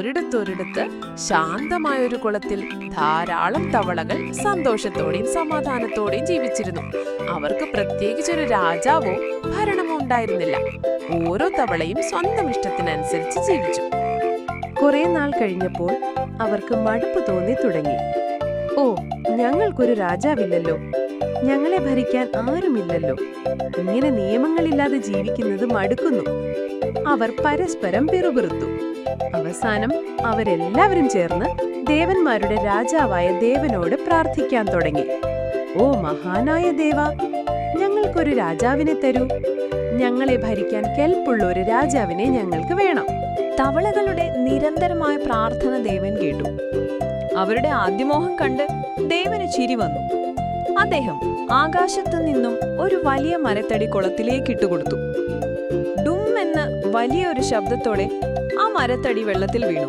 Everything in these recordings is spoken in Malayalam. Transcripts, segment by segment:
ഒരിടത്തൊരിടത്ത് ശാന്തമായ ഒരു കുളത്തിൽ ധാരാളം തവളകൾ സന്തോഷത്തോടെയും സമാധാനത്തോടെയും ജീവിച്ചിരുന്നു. അവർക്ക് പ്രത്യേകിച്ചൊരു രാജാവോ ഭരണമോ ഉണ്ടായിരുന്നില്ല. ഓരോ തവളയും സ്വന്തം ഇഷ്ടത്തിനനുസരിച്ച് ജീവിച്ചു. കുറെ നാൾ കഴിഞ്ഞപ്പോൾ അവർക്ക് മടുപ്പ് തോന്നി തുടങ്ങി. ഓ ഞങ്ങൾക്കൊരു രാജാവില്ലല്ലോ. ഞങ്ങളെ ഭരിക്കാൻ ആരുമില്ലല്ലോ. ഇങ്ങനെ നിയമങ്ങളില്ലാതെ ജീവിക്കുന്നത് മടുക്കുന്നു. അവർ പരസ്പരം പിറുപിറുത്തു. അവസാനം അവരെല്ലാവരും ചേർന്ന് ദേവന്മാരുടെ രാജാവായ ദേവനോട് പ്രാർത്ഥിക്കാൻ തുടങ്ങി. ഓ മഹാനായ ദേവ ഞങ്ങൾക്കൊരു രാജാവിനെ തരൂ. ഞങ്ങളെ ഭരിക്കാൻ കെൽപ്പുള്ള ഒരു രാജാവിനെ ഞങ്ങൾക്ക് വേണം. തവളകളുടെ നിരന്തരമായ പ്രാർത്ഥന ദേവൻ കേട്ടു. അവരുടെ ആദ്യമോഹം കണ്ട് ദേവന് ചിരി വന്നു. അദ്ദേഹം ആകാശത്തു നിന്നും ഒരു വലിയ മരത്തടി കുളത്തിലേക്ക് ഇട്ടുകൊടുത്തു. ഡും എന്ന വലിയൊരു ശബ്ദത്തോടെ ആ മരത്തടി വെള്ളത്തിൽ വീണു.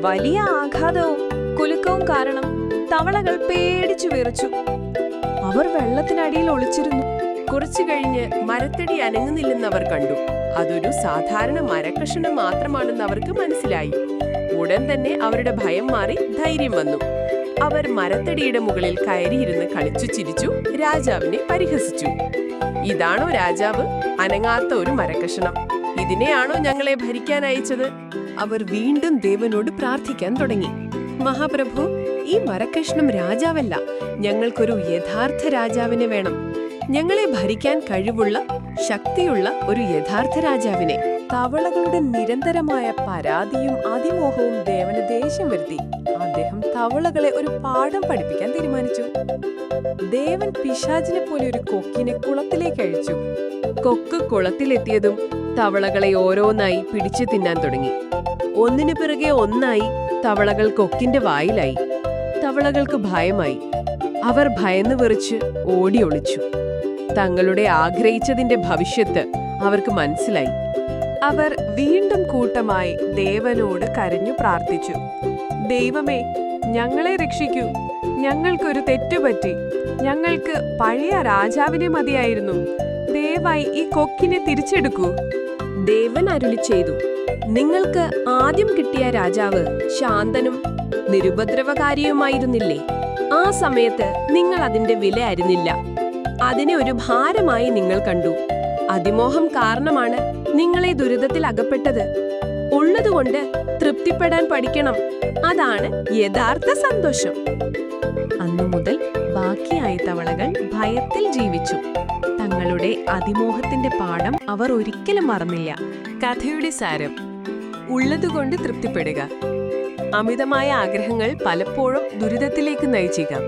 വലിയ ആഘാതവും കുലുക്കവും കാരണം തവളകൾ പേടിച്ചു വിറച്ചു. അവർ വെള്ളത്തിനടിയിൽ ഒളിച്ചിരുന്നു. കുറച്ചു കഴിഞ്ഞ് മരത്തടി അനങ്ങുന്നില്ലെന്ന് അവർ കണ്ടു. അതൊരു സാധാരണ മരക്കഷണം മാത്രമാണെന്ന് അവർക്ക് മനസ്സിലായി. ഉടൻ തന്നെ അവരുടെ ഭയം മാറി ധൈര്യം വന്നു. അവർ മരത്തടിയുടെ മുകളിൽ കയറിയിരുന്ന് കളിച്ചു ചിരിച്ചു രാജാവിനെ പരിഹസിച്ചു. ഇതാണോ രാജാവ് അനങ്ങാത്ത ഒരു മരക്കഷണം? ഇതിനെയാണോ ഞങ്ങളെ ഭരിക്കാൻ അയച്ചത് അവർ വീണ്ടും ദേവനോട് പ്രാർത്ഥിക്കാൻ തുടങ്ങി. മഹാപ്രഭു ഈ മരക്കഷ്ണം രാജാവല്ല. ഞങ്ങൾക്കൊരു യഥാർത്ഥ രാജാവിനെ വേണം. ഞങ്ങളെ ഭരിക്കാൻ കഴിവുള്ള ശക്തിയുള്ള ഒരു യഥാർത്ഥ രാജാവിനെ. തവളകളുടെ നിരന്തരമായ പരാതിയും അതിമോഹവും ദേവന് ദേഷ്യം വരുത്തി. അദ്ദേഹം തവളകളെ ഒരു പാഠം പഠിപ്പിക്കാൻ തീരുമാനിച്ചു. ദേവൻ പിശാചിനെ പോലെ ഒരു കൊക്കിനെ കുളത്തിലേക്ക് അഴിച്ചു കൊക്ക് കുളത്തിലെത്തിയതും തവളകളെ ഓരോന്നായി പിടിച്ചു തിന്നാൻ തുടങ്ങി. ഒന്നിനു പിറകെ ഒന്നായി തവളകൾ കൊക്കിന്റെ വായിലായി. തവളകൾക്ക് ഭയമായി. അവർ ഭയന്ന് വെറിച്ച് ഓടി ഒളിച്ചു. തങ്ങളുടെ ആഗ്രഹിച്ചതിന്റെ ഭവിഷ്യത്ത് അവർക്ക് മനസ്സിലായി. അവർ വീണ്ടും കൂട്ടമായി ദേവനോട് കരഞ്ഞു പ്രാർത്ഥിച്ചു. ദൈവമേ ഞങ്ങളെ രക്ഷിക്കൂ. ഞങ്ങൾക്കൊരു തെറ്റുപറ്റി ഞങ്ങൾക്ക് പഴയ രാജാവിനെ മതിയായിരുന്നു. ദയവായി ഈ കൊക്കിനെ തിരിച്ചെടുക്കൂ. ദേവൻ അരുളി ചെയ്തു. നിങ്ങൾക്ക് ആദ്യം കിട്ടിയ രാജാവ് ശാന്തനും നിരുപദ്രവകാരിയുമായിരുന്നില്ലേ? ആ സമയത്ത് നിങ്ങൾ അതിന്റെ വില അറിഞ്ഞില്ല. അതിനെ ഒരു ഭാരമായി നിങ്ങൾ കണ്ടു. അതിമോഹം കാരണമാണ് നിങ്ങളെ ദുരിതത്തിൽ അകപ്പെട്ടത്. ഉള്ളതുകൊണ്ട് തൃപ്തിപ്പെടാൻ പഠിക്കണം. അതാണ് യഥാർത്ഥ സന്തോഷം. അന്നു മുതൽ ബാക്കിയായ തവളകൾ ഭയത്തിൽ ജീവിച്ചു. തങ്ങളുടെ അതിമോഹത്തിന്റെ പാഠം അവർ ഒരിക്കലും മറന്നില്ല. കഥയുടെ സാരം ഉള്ളതുകൊണ്ട് തൃപ്തിപ്പെടുക. അമിതമായ ആഗ്രഹങ്ങൾ പലപ്പോഴും ദുരിതത്തിലേക്ക് നയിച്ചേക്കാം.